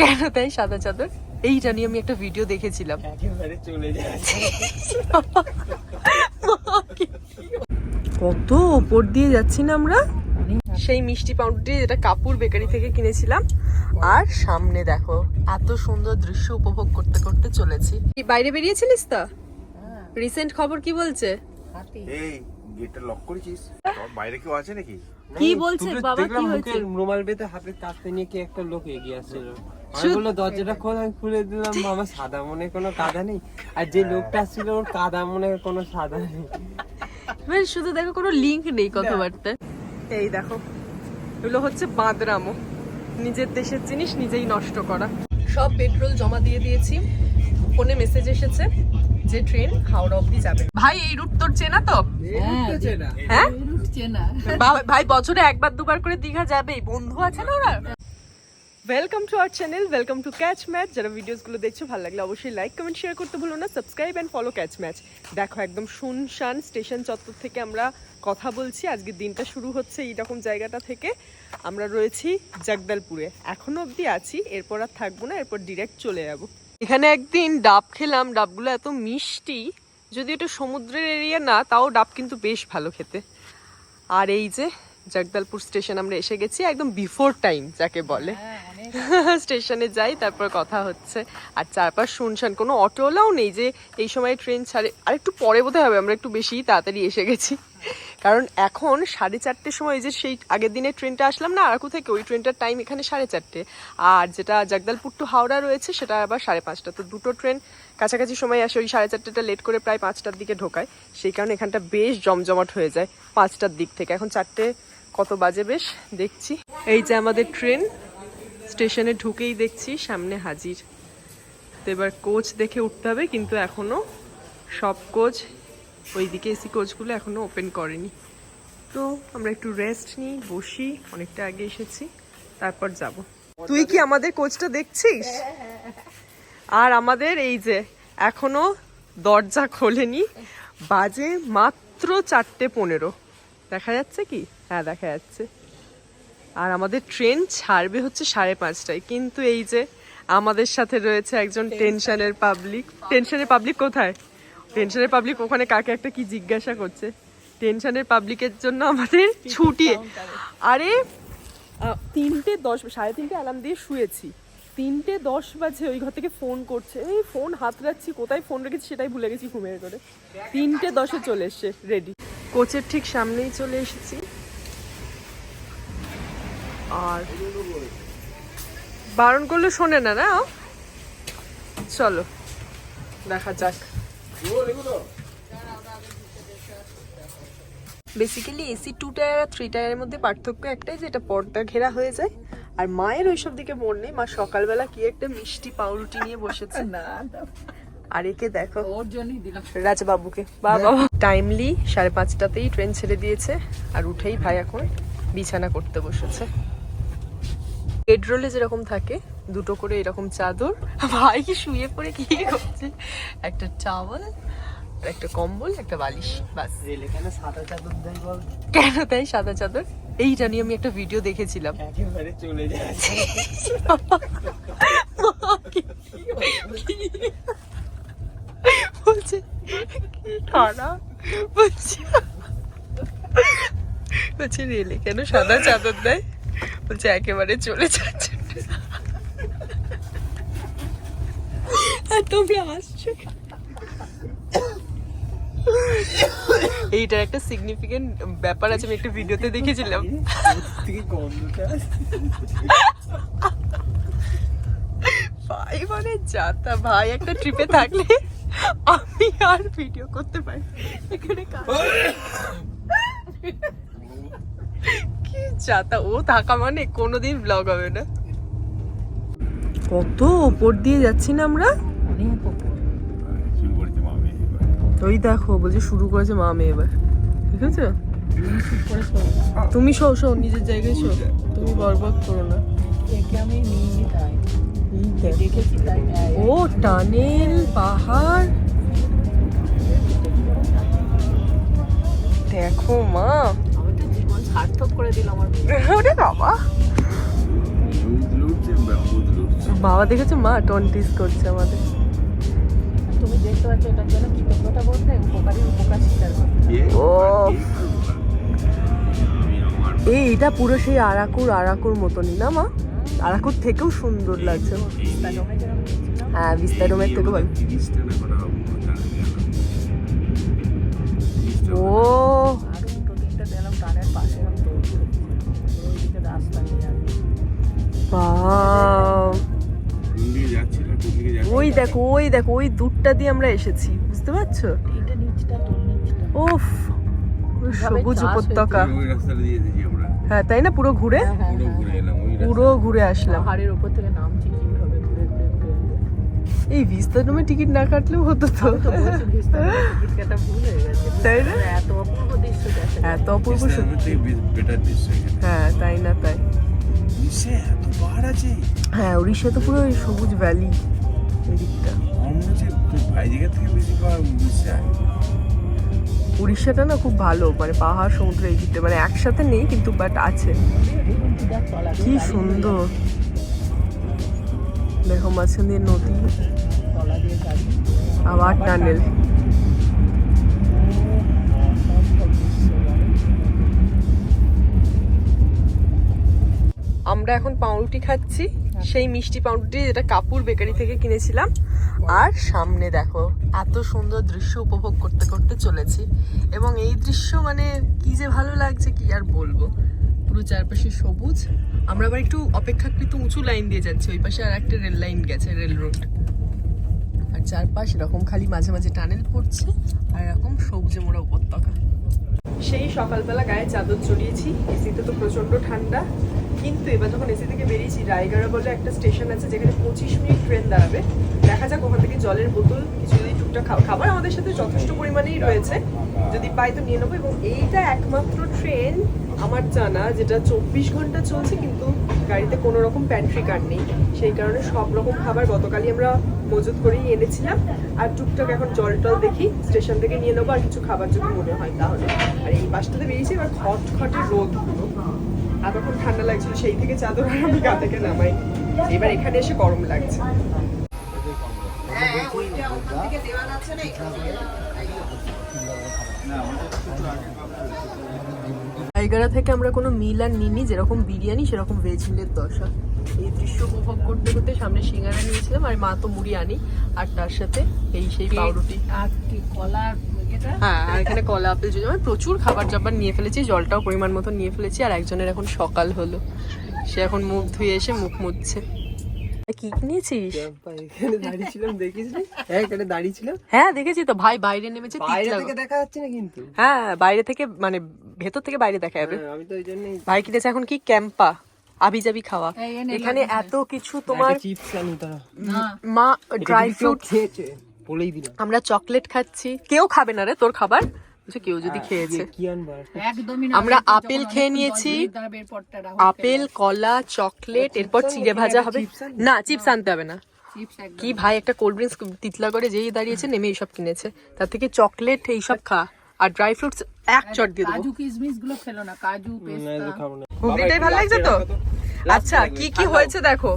কেন তাই সাদা চাদর? এইটা নিয়ে আমি একটা ভিডিও দেখেছিলাম। কত ওপর দিয়ে যাচ্ছি না আমরা? সেই মিষ্টি পাউরুটি যেটা কাপুর বেকারি থেকে কিনেছিলাম। আর সামনে দেখো এত সুন্দর দৃশ্য উপভোগ করতে করতে চলেছি। কি বাইরে বেরিয়েছিলিস তো? রিসেন্ট খবর কি বলছে? এই গেটটা লক করেছিস? তোর বাইরে কেউ আছে নাকি? কি বলছে? বাবা কি হয়েছে? রুমাল বেঁধে হাতে কাঁদতে নিয়ে কি একটা লোক এগিয়ে আসছিল। আমি বলল দরজাটা খোল আমি খুলে দিলাম। আমার সাদা মনে কোনো কাদা নেই। আর যে লোকটা ছিল ওর কাদা মনে কোনো সাদা নেই। মানে শুধু দেখো কোনো লিংক নেই কথাবার্তায়। এই দেখো এগুলো হচ্ছে বাঁদরামো। নিজের দেশের জিনিস নিজেই নষ্ট করা। সব পেট্রোল জমা দিয়ে দিয়েছি। ফোনে মেসেজ এসেছে যে ট্রেন হাওড়া অবধি যাবে। ভাই এই রুট তোর চেনা তো? হ্যাঁ বা- ভাই বছরে একবার দুবার করে দীঘা যাবেই। বন্ধু আছে না ওরা? Welcome to our channel welcome to catch match যারা ভিডিওসগুলো দেখছ, ভালো লাগলে অবশ্যই লাইক কমেন্ট শেয়ার করতে ভুলো না subscribe and follow catch match দেখো একদম শুনশান স্টেশন চত্বর থেকে আমরা কথা বলছি। আজকের দিনটা শুরু হচ্ছে এইরকম জায়গাটা থেকে। আমরা রয়েছি জগদলপুরে। এখনও অবধি আছি, এরপর আর থাকব না, এরপর ডিরেক্ট চলে যাব। এখানে একদিন ডাব খেলাম, ডাবগুলো এত মিষ্টি, যদি এটা সমুদ্রের এরিয়া না, তাও ডাব কিন্তু বেশ ভালো খেতে। আর এই যে জগদলপুর স্টেশন আমরা এসে গেছি একদম বিফোর টাইম যাকে বলে। স্টেশনে যাই, তারপর কথা হচ্ছে। আর চারপাশ শুনশান, কোনো অটোওয়ালাও নেই যে এই সময় ট্রেন ছাড়ে। আর একটু পরে বোধহয় হবে, আমরা একটু বেশি তাড়াতাড়ি এসে গেছি। কারণ এখন সাড়ে চারটের সময় যে সেই আগের দিনের ট্রেনটা আসলাম না আরাকু থেকে ওই ট্রেনটার টাইম এখানে সাড়ে চারটে। আর যেটা জগদলপুর টু হাওড়া রয়েছে, সেটা আবার সাড়ে পাঁচটা। তো দুটো ট্রেন কাছাকাছি সময় আসে, ওই সাড়ে চারটেটা লেট করে প্রায় পাঁচটার দিকে ঢোকায়। সেই কারণে এখানটা বেশ জমজমাট হয়ে যায় পাঁচটার দিক থেকে। এখন চারটে কত বাজে বেশ, দেখছি। এই যে আমাদের ট্রেন স্টেশনে ঢুকেই দেখছি সামনে হাজির। তো এবার কোচ দেখে উঠতে হবে, কিন্তু এখনও সব কোচ, ওইদিকে এসি কোচগুলো এখনও ওপেন করেনি। তো আমরা একটু রেস্ট নিই, বসি, অনেকটা আগে এসেছি, তারপর যাব। তুই কি আমাদের কোচটা দেখছিস? আর আমাদের এই যে, এখনও দরজা খোলেনি, বাজে মাত্র চারটে পনেরো। দেখা যাচ্ছে কি? হ্যাঁ দেখা যাচ্ছে। আর আমাদের ট্রেন ছাড়বে হচ্ছে সাড়ে পাঁচটায়। কিন্তু এই যে আমাদের সাথে রয়েছে একজন টেনশনের পাবলিক টেনশনের পাবলিক কোথায়? টেনশনের পাবলিক ওখানে কাকে একটা কি জিজ্ঞাসা করছে? টেনশনের পাবলিকের জন্য আমাদের ছুটি। আরে তিনটে দশ সাড়ে তিনটে অ্যালার্ম দিয়ে শুয়েছি। তিনটে দশ বাজে ওই ঘর থেকে ফোন করছে। এই ফোন হাত রাখছি কোথায় ফোন রেখেছি সেটাই ভুলে গেছি ঘুমের করে তিনটে দশে চলে এসছে রেডি কোচের ঠিক সামনেই চলে এসেছি। আর বারণ করলে শোনে না না? চলো দেখা যাক। বেসিক্যালি এসি টু টায়ার আর থ্রি টায়ারের মধ্যে পার্থক্য একটাই যেটা পর্দা ঘেরা হয়ে যায়। আর মায়ের ওইসব দিকে মন নেই। মা সকালবেলা কি একটা মিষ্টি পাউরুটি নিয়ে বসেছে। না আর একে দেখো ওর জন্যই দিলাম। রাজবাবুকে। বাবা টাইমলি সাড়ে পাঁচটাতেই ট্রেন ছেড়ে দিয়েছে। আর উঠেই ভাই এখন বিছানা করতে বসেছে। পেট্রোলে যেরকম থাকে দুটো করে এরকম চাদর। ভাই শুয়ে পড়ে কি করছে? একটা চাওয়াল একটা কম্বল একটা বালিশ বাস। রেল এখানে সাদা চাদর দেয় বল কেন তাই সাদা চাদর? এইটা নিয়ে আমি একটা ভিডিও দেখেছিলাম। একেবারে চলে যাচ্ছে। বলছে কি খারাপ বলছে বলছে রেলে কেন সাদা চাদর দেয়? বলছে একেবারে চলে যাচ্ছে। আর তোমরা হাসছো এইটার একটা সিগনিফিকেন্ট ব্যাপার আছে, আমি একটা ভিডিওতে দেখেছিলাম। ভাই মানে যাতা, ভাই, একটা ট্রিপে থাকলে আমি আর ভিডিও করতে পারি এখানে কি যাতা ও থাকা মানে কোনোদিন ব্লগ হবে না? কত ওপর দিয়ে যাচ্ছি না আমরা? ওই দেখো বলছে শুরু করেছে মা মেয়ে এবার। ঠিক আছে? তুমি শো শো নিজের জায়গায় শো। তুমি বরবাদ করো না। ও টানেল পাহাড়। দেখো মা তো সার্থক করে দিলাম আমার ওরে বাবা। বাবা দেখেছ? মা টন্টিস করছে আমাদের। তুমি দেখতে পাচ্ছ এটার জন্য কৃতজ্ঞতা বলতে উপকারী উপকার স্বীকার ও এই এটা পুরো সেই আরাকুর আরাকুর মতনই না মা? আরাকুর থেকেও সুন্দর লাগছে। হ্যাঁ বিস্তারমের থেকেও ভালো। দেখো ওই দেখো ওই দূরটা দিয়ে আমরা এসেছি বুঝতে পারছ? এইটা নিচটা তোর নিচটা। উফ সবুজ উপত্যকা। হ্যাঁ তাই না? পুরো ঘুরে? হ্যাঁ হ্যাঁ পুরো ঘুরে পুরো ঘুরে আসলাম। পাহাড়ের উপর থেকে নামছি কীভাবে? ঘুরে ঘুরে ঘুরে ঘুরে। এই বিস্তারমে টিকিট না কাটলেও হতো তো। হয়ে তাই না? এত অপূর্ব দৃশ্য এত অপূর্ব সত্যি। দৃশ্য হ্যাঁ তাই না তাই। হ্যাঁ উড়িষ্যা তো পুরো ওই সবুজ ভ্যালি এদিকটা আমার মনে হচ্ছে ভাই থেকে বেশি পাহাড় উড়িষ্যা উড়িষ্যাটা না খুব ভালো মানে পাহাড় সমুদ্র এই দিকটা মানে একসাথে নেই কিন্তু বাট আছে। কি সুন্দর। দেখো মাঝখান নদী আবার টানেল। আমরা এখন পাউরুটি খাচ্ছি। সেই মিষ্টি পাউরুটি যেটা কাপুর বেকারি থেকে কিনেছিলাম। আর সামনে দেখো, এত সুন্দর দৃশ্য উপভোগ করতে করতে চলেছি। এবং এই দৃশ্য মানে কি যে ভালো লাগছে, কি আর বলব? পুরো চারপাশে সবুজ। আমরা আবার একটু অপেক্ষাকৃত উঁচু লাইন দিয়ে যাচ্ছি, ওই পাশে আর একটা রেল লাইন গেছে, রেল রোড। আর চারপাশ এরকম খালি মাঝে মাঝে টানেল পড়ছে, আর এরকম সবুজে মোড়া উপত্যকা। সেই সকালবেলা গায়ে চাদর জড়িয়েছি এসিতে তো প্রচণ্ড ঠান্ডা। কিন্তু এবার যখন এসি থেকে বেরিয়েছি, রায়গড়া বলে একটা স্টেশন আছে যেখানে পঁচিশ মিনিট ট্রেন দাঁড়াবে। দেখা যাক ওখান থেকে জলের বোতল, কিছু যদি টুকটাক খাবার আমাদের সাথে যথেষ্ট পরিমাণেই রয়েছে। যদি পাই তো নিয়ে নেব এবং এইটা একমাত্র ট্রেন আমার জানা, যেটা চব্বিশ ঘণ্টা চলছে কিন্তু গাড়িতে কোনো রকম প্যান্ট্রি কার্ড নেই। সেই কারণে সব রকম খাবার গতকালই আমরা মজুত করেই এনেছিলাম। আর টুকটাক এখন জল টল দেখি, স্টেশন থেকে নিয়ে নেব আর কিছু খাবার যদি মনে হয় তাহলে। আর এই বাসটাতে বেরিয়েছি, এবার খট খটে রোদ এতক্ষণ ঠান্ডা লাগছিল সেই থেকে চাদর আর আমি গা থেকে নামাই এবার এখানে এসে গরম লাগছে। টাইগারা থেকে আমরা কোনো মিল আর নিনি যেরকম বিরিয়ানি সেরকম ভেজ মিলের দশা। এই দৃশ্য উপভোগ করতে করতে সামনে সিঙ্গারা নিয়েছিলাম আর মা তো মুড়ি আনি আর তার সাথে এই সেই পাউরুটি। আর কি কলার হ্যাঁ আর এখানে কলা আপেল জুস মানে প্রচুর খাবার জাবার নিয়ে ফেলেছি জলটাও পরিমাণ মতো নিয়ে ফেলেছি আর একজনের এখন সকাল হলো। সে এখন মুখ ধুয়ে এসে মুখ মুছছে। কি নিয়েছিস এখানে দাঁড়িয়ে ছিলাম দেখিস হ্যাঁ এখানে দাঁড়িয়ে ছিলাম হ্যাঁ দেখেছি তো। ভাই বাইরে নেমেছে বাইরে থেকে দেখা যাচ্ছে না কিন্তু। হ্যাঁ বাইরে থেকে মানে ভেতর থেকে বাইরে দেখা যাবে। হ্যাঁ, আমি তো ওই জন্যই ভাই কিনেছে এখন কি? ক্যাম্পা আবি যাবি খাওয়া এখানে এত কিছু তোমার চিপস মা ড্রাই ফ্রুট খেয়েছে। বলেই দিলাম। আমরা চকলেট খাচ্ছি। কেউ খাবে না রে তোর খাবার? কেউ যদি খেয়েছে। কি আনবার? একদমই আমরা আপেল খেয়ে নিয়েছি। আপেল কলা চকলেট এরপর চিড়ে ভাজা হবে। না চিপস আনতে হবে না। কি ভাই একটা কোল্ড ড্রিঙ্কস তিতলা করে যেই দাঁড়িয়েছে নেমে এইসব কিনেছে। তার থেকে চকলেট এইসব খা। আর ড্রাই ফ্রুটস এক চট দিয়ে দেবো। কাজু কিশমিশগুলো খেলো না কাজু পেস্তা। ভালো লাগছে তো? আচ্ছা কি কি হয়েছে দেখো?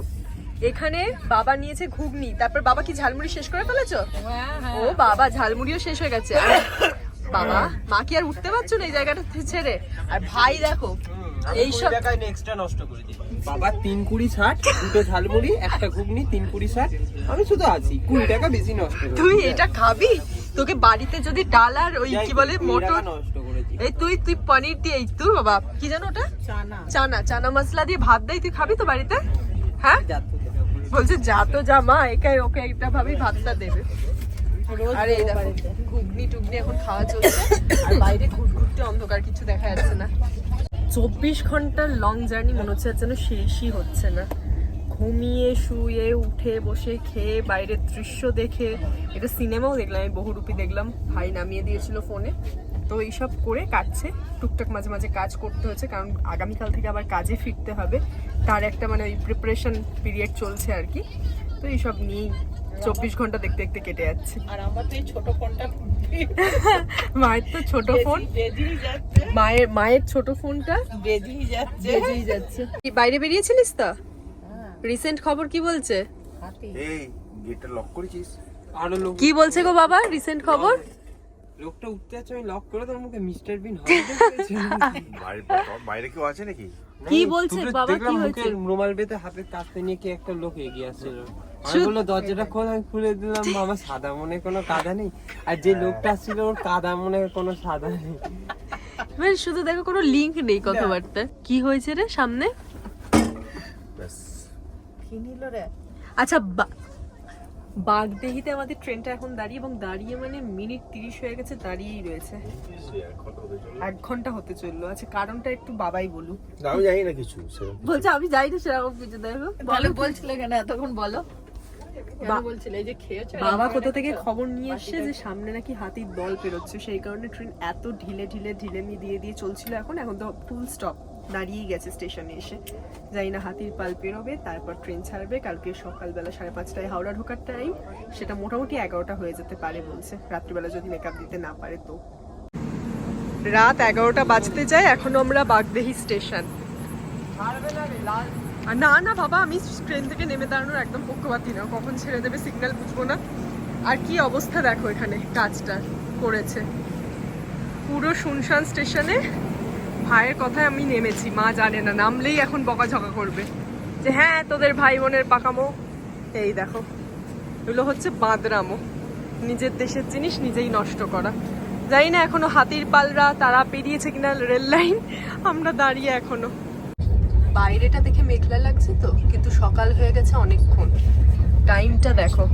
এখানে বাবা নিয়েছে ঘুগনি। তারপর বাবা কি ঝালমুড়ি শেষ করে ফেলেছো? হ্যাঁ, হ্যাঁ। ও বাবা ঝালমুড়িও শেষ হয়ে গেছে। বাবা মা কি আর উঠতে পারছ না এই জায়গাটা ছেড়ে? আর ভাই দেখো এইসব এক্সট্রা নষ্ট করে দিই। বাবা তিন কুড়ি ষাট দুটো ঝালমুড়ি একটা ঘুগনি তিন কুড়ি ষাট। আমি শুধু আছি। কুড়ি টাকা বেশি নষ্ট তুই এটা খাবি? তোকে বাড়িতে যদি ডাল আর ওই কি বলে মটর এই তুই তুই পনির দিয়ে এই তুই বাবা কি জানো ওটা? চানা। চানা চানা মশলা দিয়ে ভাত দেয় তুই খাবি তো বাড়িতে? হ্যাঁ? বলছে যা তো যা মা একাই ওকে একটা ভাবেই ভাতটা দেবে। আরে এই দেখো ঘুগনি টুগনি এখন খাওয়া চলছে আর বাইরে ঘুরঘুরতে অন্ধকার কিছু দেখা যাচ্ছে না। চব্বিশ ঘণ্টার লং জার্নি মনে হচ্ছে আর যেন শেষই হচ্ছে না। ঘুমিয়ে শুয়ে উঠে বসে খেয়ে বাইরের দৃশ্য দেখে এটা সিনেমাও দেখলাম আমি বহুরূপী দেখলাম। ভাই নামিয়ে দিয়েছিল ফোনে তো এইসব করে কাটছে। টুকটাক মাঝে মাঝে কাজ করতে হচ্ছে কারণ আগামীকাল থেকে আবার কাজে ফিরতে হবে। তার একটা মানে ওই প্রিপারেশন পিরিয়ড চলছে আর কি। তো এইসব নিয়েই চব্বিশ ঘণ্টা দেখতে দেখতে কেটে যাচ্ছে। আর আমার তো এই ছোট ফোনটা মায়ের তো ছোট ফোন। মায়ের মায়ের ছোট ফোনটা। বেজেই যাচ্ছে। বেজেই যাচ্ছে। কি বাইরে বেরিয়েছিলিস তো? হ্যাঁ। রিসেন্ট খবর কি বলছে? হাতি। এই গেটটা লক করেছিস? কি বলছে গো বাবা? রিসেন্ট খবর? লোকটা উঠতে যাচ্ছে আমি লক করে তোর মুখে মিস্টার বিন বাইরে তোর বাইরে কেউ আছে নাকি? কি বলছে বাবা, কি হয়েছে? রুমাল বেঁধে হাতে কাঁচতে নিয়ে কি একটা লোক এগিয়ে আসছিল। আমি শুধু- বলল দরজাটা খোল আমি খুলে দিলাম বাবা সাদা মনে কোনো কাদা নেই। আর যে লোকটা আসছিল ওর কাদা মনে কোনো সাদা নেই। মানে শুধু দেখো কোনো লিংক নেই কথাবার্তা। কি হয়েছে রে সামনে? কি নিল রে? আচ্ছা বাগদেহিতে আমাদের ট্রেনটা এখন দাঁড়িয়ে এবং দাঁড়িয়ে মানে মিনিট তিরিশ হয়ে গেছে দাঁড়িয়েই রয়েছে। এক ঘণ্টা হতে চলল। আচ্ছা কারণটা একটু বাবাই বলুক। আমি জানি না কিছু বলছে আমি যাই না সেরকম কিছু দেখো বলো বলছিলে কেন? এতক্ষণ বলো। বাবা কোথা থেকে খবর নিয়ে এসছে যে সামনে নাকি হাতির দল পেরোচ্ছে সেই কারণে ট্রেন এত ঢিলে ঢিলে ঢিলে মি দিয়ে দিয়ে চলছিল এখন এখন তো ফুল স্টপ দাঁড়িয়েই গেছে স্টেশনে এসে। যাই না হাতির পাল পেরোবে, তারপর ট্রেন ছাড়বে। কালকে সকালবেলা সাড়ে পাঁচটায় হাওড়া ঢোকার টাইম সেটা মোটামুটি এগারোটা হয়ে যেতে পারে বলছে। রাত্রিবেলা যদি মেকআপ দিতে না পারে তো। রাত এগারোটা বাজতে যায়, এখনও আমরা বাগদেহি স্টেশন না না বাবা, আমি ট্রেন থেকে নেমে দাঁড়ানোর একদম পক্ষপাতি না। কখন ছেড়ে দেবে সিগন্যাল বুঝব না। আর কি অবস্থা দেখো এখানে, কাজটা করেছে। পুরো শুনশান স্টেশনে ভাইয়ের কথায় আমি নেমেছি, মা জানে না, নামলেই এখন বকাঝকা করবে। যে হ্যাঁ তোদের ভাই বোনের পাকামো। এই দেখো, এগুলো হচ্ছে বাঁদরামো। নিজের দেশের জিনিস নিজেই নষ্ট করা। জানি না এখনও হাতির পালরা তারা পেরিয়েছে কিনা রেল লাইন, আমরা দাঁড়িয়ে এখনও। বাইরেটা দেখে মেঘলা লাগছে তো, কিন্তু সকাল হয়ে গেছে অনেকক্ষণ। টাইমটা দেখো,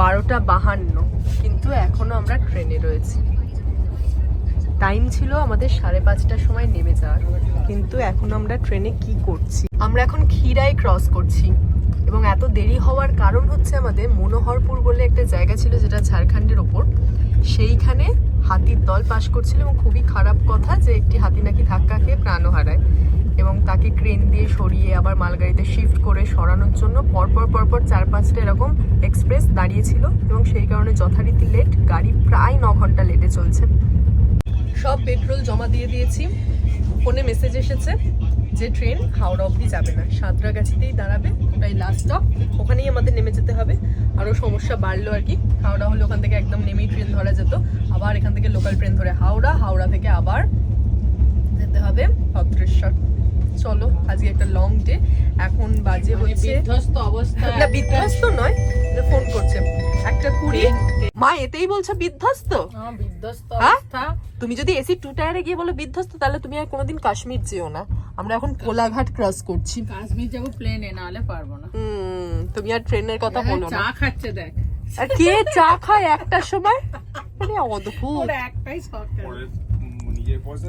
বারোটা বাহান্ন, কিন্তু এখনও আমরা ট্রেনে রয়েছি। টাইম ছিল আমাদের সাড়ে পাঁচটার সময় নেমে যাওয়ার। কিন্তু এখন আমরা ট্রেনে কি করছি? আমরা এখন ক্ষীরাই ক্রস করছি। এবং এত দেরি হওয়ার কারণ হচ্ছে আমাদের মনোহরপুর বলে একটা জায়গা ছিল যেটা ঝাড়খণ্ডের ওপর। সেইখানে হাতির দল পাশ করছিল এবং খুবই খারাপ কথা যে একটি হাতি নাকি ধাক্কা খেয়ে প্রাণও হারায়। এবং তাকে ক্রেন দিয়ে সরিয়ে আবার মালগাড়িতে শিফট করে সরানোর জন্য পরপর পরপর চার পাঁচটা এরকম এক্সপ্রেস দাঁড়িয়েছিল এবং সেই কারণে যথারীতি লেট গাড়ি প্রায় ন ঘণ্টা লেটে চলছে। সব পেট্রোল জমা দিয়ে দিয়েছি। ফোনে মেসেজ এসেছে যে ট্রেন হাওড়া অবধি যাবে না। সাঁতরাগাছিতেই দাঁড়াবে, ওটাই লাস্ট স্টপ ওখানেই আমাদের নেমে যেতে হবে। আরও সমস্যা বাড়লো আর কি। হাওড়া হলে ওখান থেকে একদম নেমেই ট্রেন ধরা যেত। আবার এখান থেকে লোকাল ট্রেন ধরে হাওড়া হাওড়া থেকে আবার যেতে হবে ভদ্রেশ্বর। চলো আজকে একটা লং ডে এখন বাজে মানে হচ্ছে বিধ্বস্ত অবস্থা না বিধ্বস্ত নয় ফোন করছে। একটা কুড়ি। মা এতেই বলছো বিধ্বস্ত? হ্যাঁ, বিধ্বস্ত হ্যাঁ? অবস্থা। তুমি যদি এসি টু টায়ারে গিয়ে বলো বিধ্বস্ত তাহলে তুমি আর কোনোদিন কাশ্মীর যেও না। আমরা এখন কোলাঘাট ক্রস করছি। কাশ্মীর যাব প্লেনে না হলে পারব না। হুম তুমি আর ট্রেনের কথা বলো না। চা খাচ্ছে দেখ। আর কে চা খায় একটার সময়? মানে অদ্ভুত। একটাই শখ। পয়সা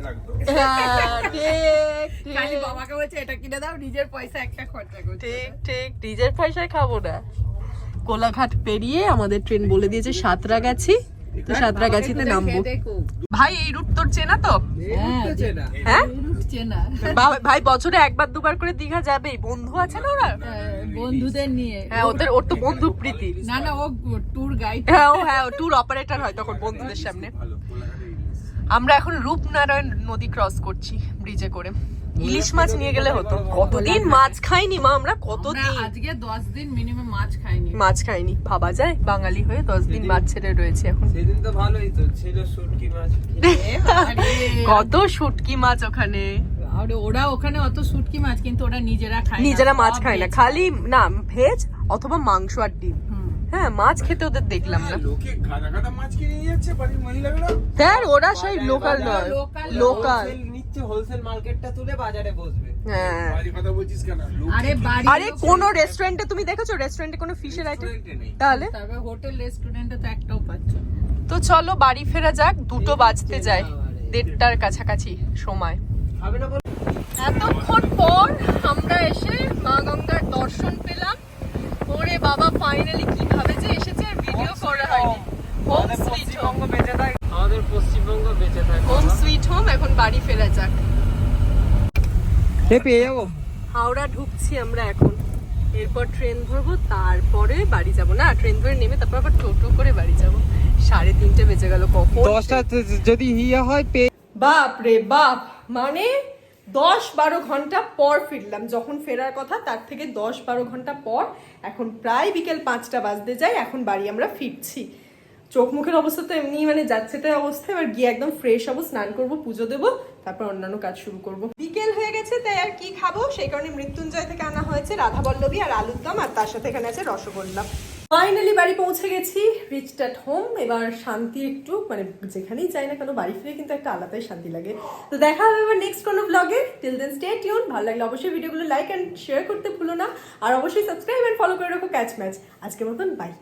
লাগতো। হ্যাঁ, ঠিক, ঠিক। খালি বাবাকে বলছে এটা কিনে দাও নিজের পয়সা একটা খরচা ঠিক ঠিক নিজের পয়সায় খাব না। কোলাঘাট পেরিয়ে আমাদের ট্রেন বলে দিয়েছে সাঁতরাগাছি। তো সাঁতরাগাছিতে নামবো। ভাই এই রুট তোর চেনা তো? হ্যাঁ হ্যাঁ? ভাই বছরে একবার দুবার করে দীঘা যাবে বন্ধু আছে না ওরা? হ্যাঁ, বন্ধুদের নিয়ে। হ্যাঁ ওদের ওর তো বন্ধু প্রীতি। না না ও ট্যুর গাইড হ্যাঁ ও হ্যাঁ ট্যুর অপারেটর হয় তখন বন্ধুদের সামনে। আমরা এখন রূপনারায়ণ নদী ক্রস করছি ব্রিজে করে। ইলিশ মাছ নিয়ে গেলে হতো। কতদিন মাছ খাইনি মা আমরা? কতদিন? আজকে দশ দিন মিনিমাম মাছ খাইনি। মাছ খাইনি। ভাবা যায় বাঙালি হয়ে দশ দিন মাছ ছেড়ে রয়েছে এখন। সেদিন তো ভালোই তো ছিল শুটকি মাছ। কত শুটকি মাছ ওখানে? আরে ওরা ওখানে অত শুটকি মাছ কিন্তু ওরা নিজেরা খায় নিজেরা মাছ খায় না। খালি না ভেজ অথবা মাংস আর ডিম। হ্যাঁ মাছ খেতে ওদের দেখলাম না। লোকে গাদা গাদা মাছ কিনে নিয়ে যাচ্ছে বাড়ির মহিলাগুলো স্যার ওরা সেই লোকাল নয় লোকাল নিচ্ছে হোলসেল মার্কেটটা তুলে বাজারে বসবে। হ্যাঁ। বাড়ির কথা বলছিস কেন? আরে বাড়ি আরে কোন রেস্টুরেন্টে তুমি দেখেছ? রেস্টুরেন্টে কোনো ফিশের আইটেম তাহলে? তারপর হোটেল রেস্টুরেন্টে তো একটাও পাচ্ছ তো চলো বাড়ি ফেরা যাক দুটো বাজতে যায় দেড়টার কাছাকাছি সময়। হবে না বল? এতক্ষণ পর আমরা এসে মা গঙ্গার দর্শন পেলাম। ওরে বাবা ফাইনালি কীভাবে যে এসেছে আর ভিডিও করা হয়নি। হোম সুইট হোম বেঁচে থাকে। আমাদের পশ্চিমবঙ্গ বেঁচে থাকে হোম সুইট হোম এখন বাড়ি ফেরা যাক। হে পেয়ে যাব। হাওড়া ঢুকছি আমরা এখন। এরপর ট্রেন ধরবো তারপরে বাড়ি যাব। না ট্রেন ধরে নেমে তারপর আবার টোটো করে বাড়ি যাব। সাড়ে তিনটে বেজে গেল কখন দশটা যদি ইয়ে হয় পেয়ে বাপ রে বাপ মানে দশ বারো ঘণ্টা পর ফিরলাম। যখন ফেরার কথা তার থেকে দশ বারো ঘণ্টা পর এখন প্রায় বিকেল পাঁচটা বাজতে যাই এখন বাড়ি আমরা ফিরছি। চোখ মুখের অবস্থা তো এমনি মানে যাচ্ছে তাই অবস্থা, এবার গিয়ে একদম ফ্রেশ হব, স্নান করব, পুজো দেবো, তারপর অন্যান্য কাজ শুরু করব। বিকেল হয়ে গেছে তাই আর কি খাব? সেই কারণে মৃত্যুঞ্জয় থেকে আনা হয়েছে রাধা বল্লবী আর আলুর দম আর তার সাথে এখানে আছে রসগোল্লা। ফাইনালি বাড়ি পৌঁছে গেছি রিচড অ্যাট হোম এবার শান্তি একটু মানে যেখানেই যাই না কেন, বাড়ি ফিরে কিন্তু একটা আলাদাই শান্তি লাগে। তো দেখা হবে এবার নেক্সট কোনো ব্লগে টিল দেন স্টে টিউন ভালো লাগলে অবশ্যই ভিডিওগুলো লাইক অ্যান্ড শেয়ার করতে ভুলো না। আর অবশ্যই সাবস্ক্রাইব অ্যান্ড ফলো করে রাখো ক্যাচ ম্যাচ আজকের মতন বাই